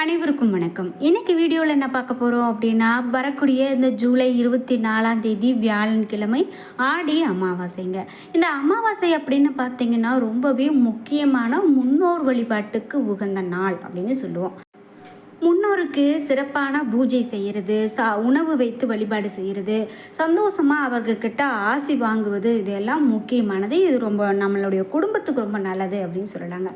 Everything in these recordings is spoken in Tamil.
அனைவருக்கும் வணக்கம். இன்னைக்கு வீடியோவில் என்ன பார்க்க போகிறோம் அப்படின்னா வரக்கூடிய இந்த ஜூலை இருபத்தி நாலாம் தேதி வியாழன்கிழமை ஆடி அமாவாசைங்க. இந்த அமாவாசை அப்படின்னு பார்த்தீங்கன்னா ரொம்பவே முக்கியமான முன்னோர் வழிபாட்டுக்கு உகந்த நாள் அப்படின்னு சொல்லுவோம். முன்னோருக்கு சிறப்பான பூஜை செய்கிறது சா உணவு வைத்து வழிபாடு செய்கிறது சந்தோஷமாக அவர்கிட்ட ஆசி வாங்குவது இதெல்லாம் முக்கியமானது. இது ரொம்ப நம்மளுடைய குடும்பத்துக்கு ரொம்ப நல்லது அப்படின்னு சொல்கிறாங்க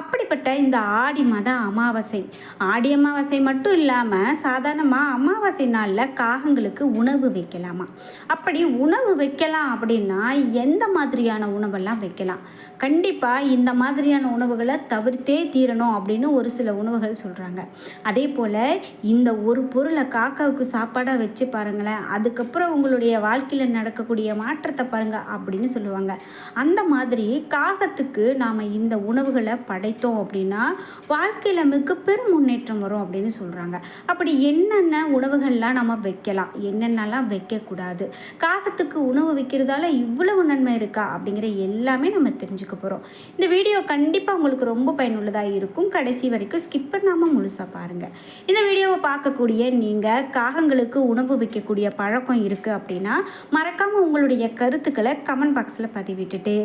அப்படிப்பட்ட இந்த ஆடி மத அமாவாசை ஆடி அமாவாசை மட்டும் இல்லாமல் சாதாரணமாக அமாவாசை நாளில் காகங்களுக்கு உணவு வைக்கலாமா? அப்படி உணவு வைக்கலாம் அப்படின்னா எந்த மாதிரியான உணவெல்லாம் வைக்கலாம்? கண்டிப்பாக இந்த மாதிரியான உணவுகளை தவிர்த்தே தீரணும் அப்படின்னு ஒரு சில உணவுகள் சொல்கிறாங்க அதே போல் இந்த ஒரு பொருளை காக்காவுக்கு சாப்பாடாக வச்சு பாருங்களேன் அதுக்கப்புறம் உங்களுடைய வாழ்க்கையில் நடக்கக்கூடிய மாற்றத்தை பாருங்கள் அப்படின்னு சொல்லுவாங்க. அந்த மாதிரி காகத்துக்கு நாம் இந்த உணவுகளை படைத்தோம் அப்படின்னா வாழ்க்கையில் மிக பெரும் முன்னேற்றம் வரும் அப்படின்னு சொல்கிறாங்க அப்படி என்னென்ன உணவுகள்லாம் நம்ம வைக்கலாம் என்னென்னலாம் வைக்கக்கூடாது காகத்துக்கு உணவு வைக்கிறதால இவ்வளவு நன்மை இருக்கா அப்படிங்கிற எல்லாமே நம்ம தெரிஞ்சுக்க போகிறோம் இந்த வீடியோ கண்டிப்பாக உங்களுக்கு ரொம்ப பயனுள்ளதாக இருக்கும். கடைசி வரைக்கும் ஸ்கிப் பண்ணாமல் முழுசாக பாருங்கள் இந்த வீடியோவை பார்க்கக்கூடிய நீங்கள் காகங்களுக்கு உணவு வைக்கக்கூடிய பழக்கம் இருக்குது அப்படின்னா மறக்காமல் உங்களுடைய கருத்துக்களை கமெண்ட் பாக்ஸில் பதிவிட்டுட்டு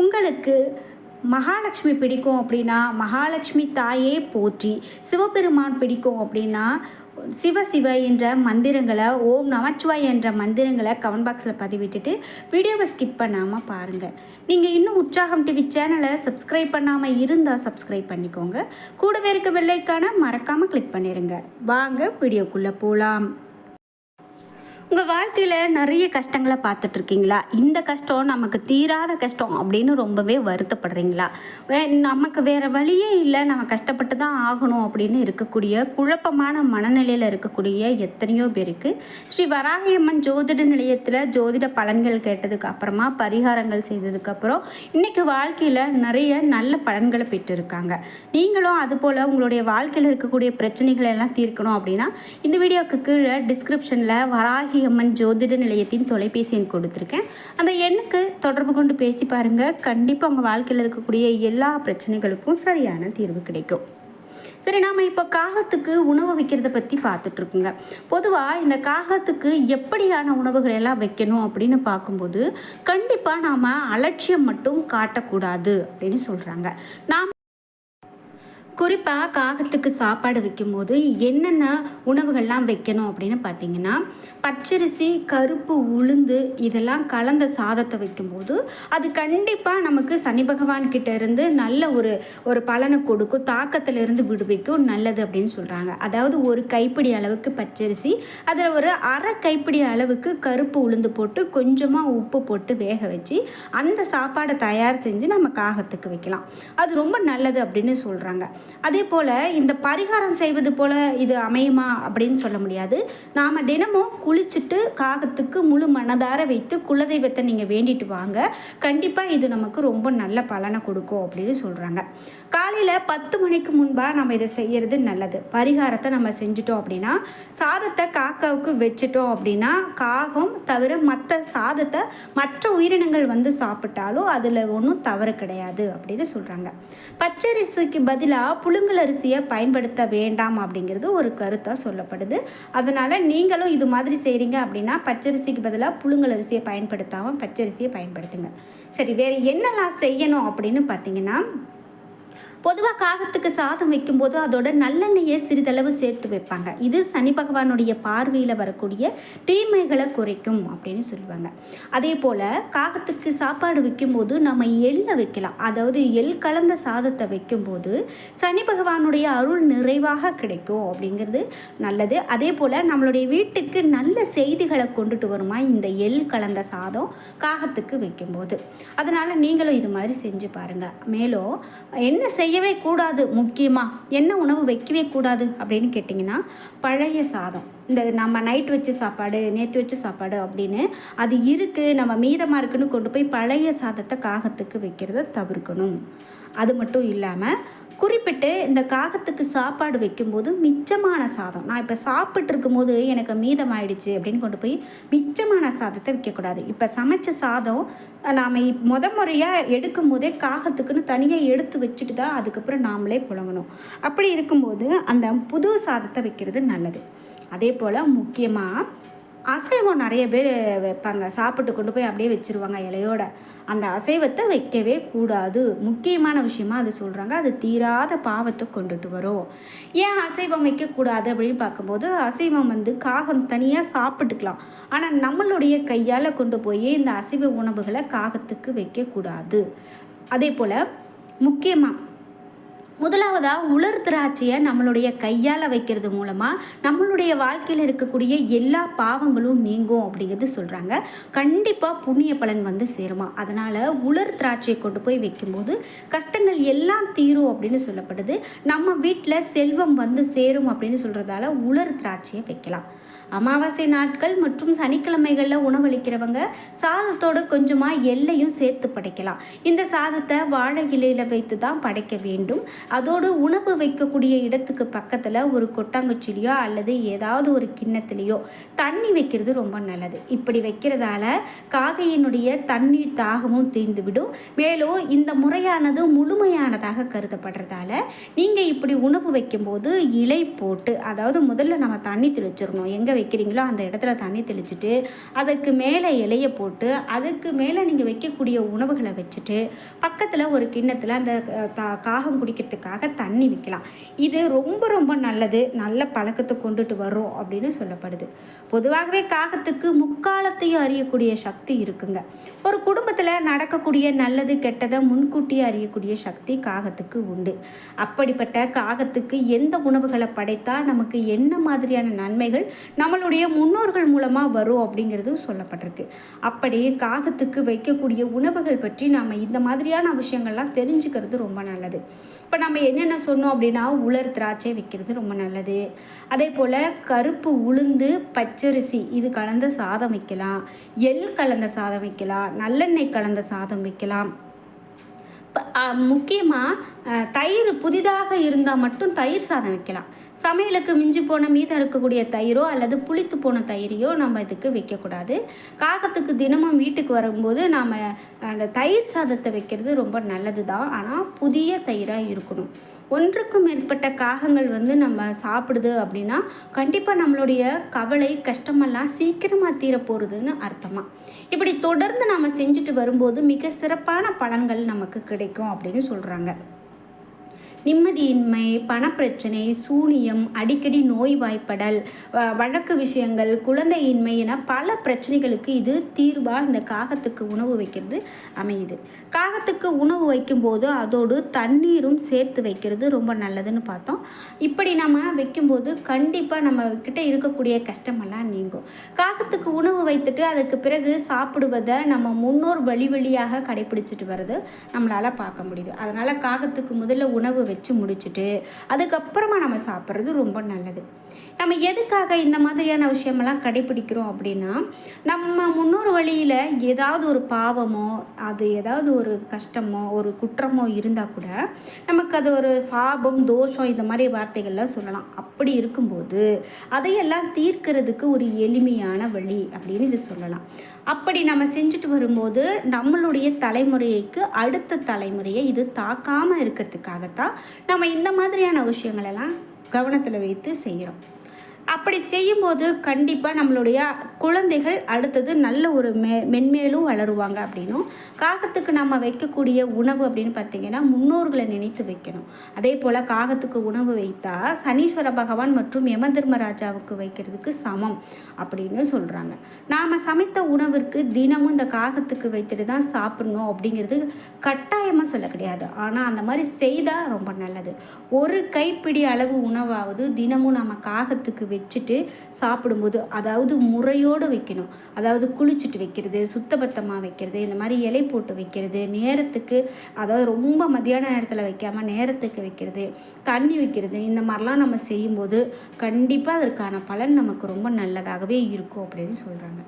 உங்களுக்கு மகாலட்சுமி பிடிக்கும் அப்படின்னா மகாலட்சுமி தாயே போற்றி சிவபெருமான் பிடிக்கும் அப்படின்னா சிவ சிவ என்ற மந்திரங்களை ஓம் நமச்சிவாய் என்ற மந்திரங்களை கமெண்ட் பாக்ஸில் பதிவிட்டுட்டு வீடியோவை ஸ்கிப் பண்ணாமல் பாருங்கள் நீங்கள் இன்னும் உற்சாகம் டிவி சேனலை சப்ஸ்கிரைப் பண்ணாமல் இருந்தால் சப்ஸ்கிரைப் பண்ணிக்கோங்க. கூடவே இருக்க வெள்ளைக்கான மறக்காமல் கிளிக் பண்ணிடுங்க வாங்க வீடியோக்குள்ளே போகலாம் உங்கள் வாழ்க்கையில் நிறைய கஷ்டங்களை பார்த்துட்ருக்கீங்களா? இந்த கஷ்டம் நமக்கு தீராத கஷ்டம் அப்படின்னு ரொம்பவே வருத்தப்படுறீங்களா? வே நமக்கு வேறு வழியே இல்லை. நம்ம கஷ்டப்பட்டு தான் ஆகணும் அப்படின்னு இருக்கக்கூடிய குழப்பமான மனநிலையில் இருக்கக்கூடிய எத்தனையோ பேருக்கு ஸ்ரீ வராகியம்மன் ஜோதிட நிலையத்தில் ஜோதிட பலன்கள் கேட்டதுக்கு அப்புறமா பரிகாரங்கள் செய்ததுக்கப்புறம் இன்றைக்கி வாழ்க்கையில் நிறைய நல்ல பலன்களை பெற்றிருக்காங்க. நீங்களும் அதுபோல் உங்களுடைய வாழ்க்கையில் இருக்கக்கூடிய பிரச்சனைகளை எல்லாம் தீர்க்கணும் அப்படின்னா இந்த வீடியோவுக்கு கீழே டிஸ்கிரிப்ஷனில் வராகி அம்மன் ஜோதிட நிலையத்தின் தொலைபேசி எண் கொடுத்துருக்கேன். அந்த எண்ணுக்கு தொடர்பு கொண்டு பேசி பாருங்கள் கண்டிப்பாக உங்கள் வாழ்க்கையில் இருக்கக்கூடிய எல்லா பிரச்சனைகளுக்கும் சரியான தீர்வு கிடைக்கும். சரி நாம் இப்போ காகத்துக்கு உணவு வைக்கிறத பற்றி பார்த்துட்ருக்குங்க பொதுவாக இந்த காகத்துக்கு எப்படியான உணவுகள் எல்லாம் வைக்கணும் அப்படின்னு பார்க்கும்போது கண்டிப்பாக நாம் அலட்சியம் மட்டும் காட்டக்கூடாது அப்படின்னு சொல்கிறாங்க நாம் குறிப்பாக காகத்துக்கு சாப்பாடு வைக்கும்போது என்னென்ன உணவுகள்லாம் வைக்கணும் அப்படின்னு பார்த்தீங்கன்னா பச்சரிசி கருப்பு உளுந்து இதெல்லாம் கலந்த சாதத்தை வைக்கும்போது அது கண்டிப்பாக நமக்கு சனி பகவான்கிட்ட இருந்து நல்ல ஒரு ஒரு பலனை கொடுக்கும் தாக்கத்திலிருந்து விடுவிக்கும் நல்லது அப்படின்னு சொல்கிறாங்க அதாவது ஒரு கைப்பிடி அளவுக்கு பச்சரிசி அதில் ஒரு அரை கைப்பிடி அளவுக்கு கருப்பு உளுந்து போட்டு கொஞ்சமாக உப்பு போட்டு வேக வச்சு அந்த சாப்பாடை தயார் செஞ்சு நம்ம காகத்துக்கு வைக்கலாம். அது ரொம்ப நல்லது அப்படின்னு சொல்கிறாங்க அதே போல் இந்த பரிகாரம் செய்வது போல் இது அமையுமா அப்படின்னு சொல்ல முடியாது. நாம் தினமும் குளிச்சுட்டு காகத்துக்கு முழு மனதார வைத்து குலதெய்வத்தை நீங்கள் வேண்டிட்டு வாங்க. கண்டிப்பாக இது நமக்கு ரொம்ப நல்ல பலனை கொடுக்கும் அப்படின்னு சொல்கிறாங்க காலையில் பத்து மணிக்கு முன்பாக நம்ம இதை செய்கிறது நல்லது. பரிகாரத்தை நம்ம செஞ்சுட்டோம் அப்படின்னா சாதத்தை காக்காவுக்கு வச்சுட்டோம் அப்படின்னா காகம் தவிர மற்ற சாதத்தை மற்ற உயிரினங்கள் வந்து சாப்பிட்டாலும் அதில் ஒன்றும் தவறு கிடையாது அப்படின்னு சொல்கிறாங்க பச்சரிசிக்கு பதிலாக புழுங்கல் அரிசியை பயன்படுத்த வேண்டாம் அப்படிங்கிறது ஒரு கருத்தாக சொல்லப்படுது. அதனால் நீங்களும் இது மாதிரி செய்கிறீங்க அப்படின்னா பச்சரிசிக்கு பதிலாக புழுங்கல் அரிசியை பயன்படுத்தாமல் பச்சரிசியை பயன்படுத்துங்க. சரி வேறு என்னெல்லாம் செய்யணும் அப்படின்னு பார்த்தீங்கன்னா பொதுவாக காகத்துக்கு சாதம் வைக்கும்போது அதோட நல்லெண்ணெயை சிறிதளவு சேர்த்து வைப்பாங்க. இது சனி பகவானுடைய பார்வையில் வரக்கூடிய தீமைகளை குறைக்கும் அப்படின்னு சொல்லுவாங்க. அதே போல் காகத்துக்கு சாப்பாடு வைக்கும்போது நம்ம எள்ளை வைக்கலாம். அதாவது எள் கலந்த சாதத்தை வைக்கும்போது சனி பகவானுடைய அருள் நிறைவாக கிடைக்கும் அப்படிங்கிறது நல்லது. அதே போல் நம்மளுடைய வீட்டுக்கு நல்ல செய்திகளை கொண்டுட்டு வருமா? இந்த எள் கலந்த சாதம் காகத்துக்கு வைக்கும்போது. அதனால் நீங்களும் இது மாதிரி செஞ்சு பாருங்கள் மேலும் என்ன செய்ய செய்யவே கூடாது முக்கியமாக என்ன உணவு வைக்கவே கூடாது அப்படின்னு கேட்டிங்கன்னா பழைய சாதம். இந்த நம்ம நைட் வச்ச சாப்பாடு நேற்று வச்ச சாப்பாடு அப்படின்னு அது இருக்குது நம்ம மீதமாக இருக்குன்னு கொண்டு போய் பழைய சாதத்தை காகத்துக்கு வைக்கிறத தவிர்க்கணும். அது மட்டும் இல்லாமல் குறிப்பிட்டு இந்த காகத்துக்கு சாப்பாடு வைக்கும்போது மிச்சமான சாதம். நான் இப்போ சாப்பிட்டு இருக்கும்போது எனக்கு மீதம் ஆயிடுச்சு அப்படின்னு கொண்டு போய் மிச்சமான சாதத்தை வைக்கக்கூடாது இப்போ சமைச்ச சாதம் நாம் முத முறையாக எடுக்கும் போதே காகத்துக்குன்னு தனியாக எடுத்து வச்சுட்டு தான் அதுக்கப்புறம் நாமளே புழங்கணும். அப்படி இருக்கும்போது அந்த புது சாதத்தை வைக்கிறது நல்லது. அதே போல் முக்கியமாக அசைவம் நிறைய பேர் வைப்பாங்க. சாப்பிட்டு கொண்டு போய் அப்படியே வச்சுருவாங்க இலையோட. அந்த அசைவத்தை வைக்கவே கூடாது. முக்கியமான விஷயமா அது சொல்கிறாங்க அது தீராத பாவத்தை கொண்டுட்டு வரும். ஏன் அசைவம் வைக்கக்கூடாது அப்படின்னு பார்க்கும்போது அசைவம் வந்து காகம் தனியாக சாப்பிட்டுக்கலாம். ஆனால் நம்மளுடைய கையால் கொண்டு போய் இந்த அசைவ உணவுகளை காகத்துக்கு வைக்கக்கூடாது. அதே போல் முக்கியமாக முதலாவதாக உலர் திராட்சையை நம்மளுடைய கையால் வைக்கிறது மூலமாக நம்மளுடைய வாழ்க்கையில் இருக்கக்கூடிய எல்லா பாவங்களும் நீங்கும் அப்படிங்கிறது சொல்கிறாங்க கண்டிப்பாக புண்ணிய பலன் வந்து சேருமா. அதனால் உலர் திராட்சையை கொண்டு போய் வைக்கும்போது கஷ்டங்கள் எல்லாம் தீரும் அப்படின்னு சொல்லப்படுது. நம்ம வீட்டில் செல்வம் வந்து சேரும் அப்படின்னு சொல்கிறதால உலர் திராட்சையை வைக்கலாம். அமாவாசை நாட்கள் மற்றும் சனிக்கிழமைகளில் உணவளிக்கிறவங்க சாதத்தோடு கொஞ்சமாக எல்லையும் சேர்த்து படைக்கலாம். இந்த சாதத்தை வாழை இலையில் வைத்து தான் படைக்க வேண்டும். அதோடு உணவு வைக்கக்கூடிய இடத்துக்கு பக்கத்தில் ஒரு கொட்டாங்குச்சிலையோ அல்லது ஏதாவது ஒரு கிண்ணத்துலேயோ தண்ணி வைக்கிறது ரொம்ப நல்லது. இப்படி வைக்கிறதால காகையினுடைய தண்ணீர் தாகமும் தீர்ந்துவிடும். மேலும் இந்த முறையானது முழுமையானதாக கருதப்படுறதால நீங்கள் இப்படி உணவு வைக்கும்போது இலை போட்டு அதாவது முதல்ல நம்ம தண்ணி தெளிச்சிடணும். எங்கே வைக்கிறீங்களோ அந்த இடத்துல தண்ணி தெளிச்சுட்டு அதுக்கு மேலே இலையை போட்டு அதுக்கு மேலே நீங்கள் வைக்கக்கூடிய உணவுகளை வச்சுட்டு பக்கத்தில் ஒரு கிண்ணத்தில் அந்த காகம் குடிக்கிறதுக்காக தண்ணி வைக்கலாம். இது ரொம்ப ரொம்ப நல்லது. நல்ல பழக்கத்தை கொண்டுட்டு வரும் அப்படின்னு சொல்லப்படுது. பொதுவாகவே காகத்துக்கு முக்காலத்தையும் அறியக்கூடிய சக்தி இருக்குங்க. ஒரு குடும்பத்தில் நடக்கக்கூடிய நல்லது கெட்டதை முன்கூட்டியே அறியக்கூடிய சக்தி காகத்துக்கு உண்டு. அப்படிப்பட்ட காகத்துக்கு எந்த உணவுகளை படைத்தால் நமக்கு என்ன மாதிரியான நன்மைகள் நம்மளுடைய முன்னோர்கள் மூலமாக வரும் அப்படிங்கிறதும் சொல்லப்பட்டிருக்கு. அப்படி காகத்துக்கு வைக்கக்கூடிய உணவுகள் பற்றி நாம் இந்த மாதிரியான விஷயங்கள்லாம் தெரிஞ்சுக்கிறது ரொம்ப நல்லது. இப்போ நம்ம என்னென்ன சொன்னோம் அப்படின்னா உலர் திராட்சை வைக்கிறது ரொம்ப நல்லது. அதே போல் கருப்பு உளுந்து பச்சரிசி இது கலந்த சாதம் வைக்கலாம். எள் கலந்த சாதம் வைக்கலாம். நல்லெண்ணெய் கலந்த சாதம் வைக்கலாம். முக்கியமாக தயிர் புதிதாக இருந்தால் மட்டும் தயிர் சாதம் வைக்கலாம். சமையலுக்கு மிஞ்சி போன மீதம் இருக்கக்கூடிய தயிரோ அல்லது புளித்து போன தயிரையோ நம்ம இதுக்கு வைக்கக்கூடாது. காகத்துக்கு தினமும் வீட்டுக்கு வரும்போது நாம் அந்த தயிர் சாதத்தை வைக்கிறது ரொம்ப நல்லது தான் ஆனால் புதிய தயிராக இருக்கணும். ஒன்றுக்கும் மேற்பட்ட காகங்கள் வந்து நம்ம சாப்பிடுது அப்படின்னா கண்டிப்பாக நம்மளுடைய கவலை கஷ்டமெல்லாம் சீக்கிரமாக தீரப்போகிறதுன்னு அர்த்தமாக இப்படி தொடர்ந்து நம்ம செஞ்சுட்டு வரும்போது மிக சிறப்பான பலன்கள் நமக்கு கிடைக்கும் அப்படின்னு சொல்கிறாங்க நிம்மதியின்மை பணப்பிரச்சனை சூனியம் அடிக்கடி நோய்வாய்ப்படல் வழக்கு விஷயங்கள் குழந்தையின்மை என பல பிரச்சனைகளுக்கு இது தீர்வாக இந்த காகத்துக்கு உணவு வைக்கிறது அமையுது. காகத்துக்கு உணவு வைக்கும்போது அதோடு தண்ணீரும் சேர்த்து வைக்கிறது ரொம்ப நல்லதுன்னு பார்த்தோம். இப்படி நம்ம வைக்கும்போது கண்டிப்பாக நம்ம கிட்ட இருக்கக்கூடிய கஷ்டமெல்லாம் நீங்கும். காகத்துக்கு உணவு வைத்துட்டு அதுக்கு பிறகு சாப்பிடுவதை நம்ம முன்னோர் வழி வழியாக கடைபிடிச்சிட்டு வர்றது நம்மளால் பார்க்க முடியுது. அதனால் காகத்துக்கு முதல்ல உணவு வச்சு முடிச்சுட்டு அதுக்கப்புறமா நம்ம சாப்பிட்றது ரொம்ப நல்லது. நம்ம எதுக்காக இந்த மாதிரியான விஷயமெல்லாம் கடைபிடிக்கிறோம் அப்படின்னா நம்ம முன்னோர் வழியில் ஏதாவது ஒரு பாவமோ அது ஏதாவது ஒரு கஷ்டமோ ஒரு குற்றமோ இருந்தால் கூட நமக்கு அது ஒரு சாபம் தோஷம் இந்த மாதிரி வார்த்தைகள்லாம் சொல்லலாம். அப்படி இருக்கும்போது அதையெல்லாம் தீர்க்கிறதுக்கு ஒரு எளிமையான வழி அப்படின்னு இது சொல்லலாம். அப்படி நம்ம செஞ்சுட்டு வரும்போது நம்மளுடைய தலைமுறைக்கு அடுத்த தலைமுறையை இது தாக்காமல் இருக்கிறதுக்காகத்தான் நம்ம இந்த மாதிரியான விஷயங்களெல்லாம் கவனத்தில் வைத்து செய்கிறோம் அப்படி செய்யும்போது கண்டிப்பாக நம்மளுடைய குழந்தைகள் அடுத்தது நல்ல ஒரு மே மென்மேலும் வளருவாங்க அப்படின்னும். காகத்துக்கு நம்ம வைக்கக்கூடிய உணவு அப்படின்னு பார்த்தீங்கன்னா முன்னோர்களை நினைத்து வைக்கணும். அதே போல் காகத்துக்கு உணவு வைத்தா சனீஸ்வர பகவான் மற்றும் யம தர்மராஜாவுக்கு வைக்கிறதுக்கு சமம் அப்படின்னு சொல்கிறாங்க நாம் சமைத்த உணவிற்கு தினமும் இந்த காகத்துக்கு வைத்துட்டு தான் சாப்பிடணும் அப்படிங்கிறது கட்டாயமாக சொல்ல கிடையாது. ஆனால் அந்த மாதிரி செய்தால் ரொம்ப நல்லது. ஒரு கைப்பிடி அளவு உணவாவது தினமும் நம்ம காகத்துக்கு வச்சுட்டு சாப்பிடும்போது அதாவது முறையோடு வைக்கணும். அதாவது குளிச்சுட்டு வைக்கிறது சுத்தபத்தமாக வைக்கிறது இந்த மாதிரி இலை போட்டு வைக்கிறது நேரத்துக்கு அதாவது ரொம்ப மதியான நேரத்தில் வைக்காமல் நேரத்துக்கு வைக்கிறது தண்ணி வைக்கிறது இந்த மாதிரிலாம் நம்ம செய்யும்போது கண்டிப்பாக அதற்கான பலன் நமக்கு ரொம்ப நல்லதாகவே இருக்கும் அப்படின்னு சொல்கிறாங்க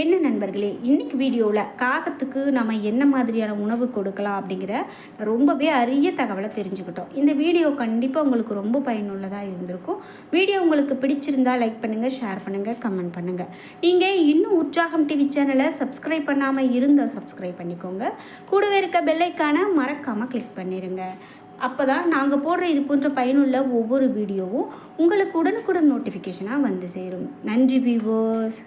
என்ன நண்பர்களே இன்னைக்கு வீடியோவில் காகத்துக்கு நம்ம என்ன மாதிரியான உணவு கொடுக்கலாம் அப்படிங்கிற ரொம்பவே அரிய தகவலை தெரிஞ்சுக்கிட்டோம். இந்த வீடியோ கண்டிப்பாக உங்களுக்கு ரொம்ப பயனுள்ளதாக இருந்திருக்கும். வீடியோ உங்களுக்கு பிடிச்சிருந்தா லைக் பண்ணுங்கள் ஷேர் பண்ணுங்கள் கமெண்ட் பண்ணுங்கள் நீங்கள் இன்னும் உற்சாகம் டிவி சேனலை சப்ஸ்கிரைப் பண்ணாமல் இருந்தால் சப்ஸ்கிரைப் பண்ணிக்கோங்க. கூடவே இருக்க பெல்லைக்கான மறக்காமல் கிளிக் பண்ணிடுங்க அப்போ தான் நாங்கள் போடுற இது போன்ற பயனுள்ள ஒவ்வொரு வீடியோவும் உங்களுக்கு உடனுக்குடன் நோட்டிஃபிகேஷனாக வந்து சேரும். நன்றி வியூவர்ஸ்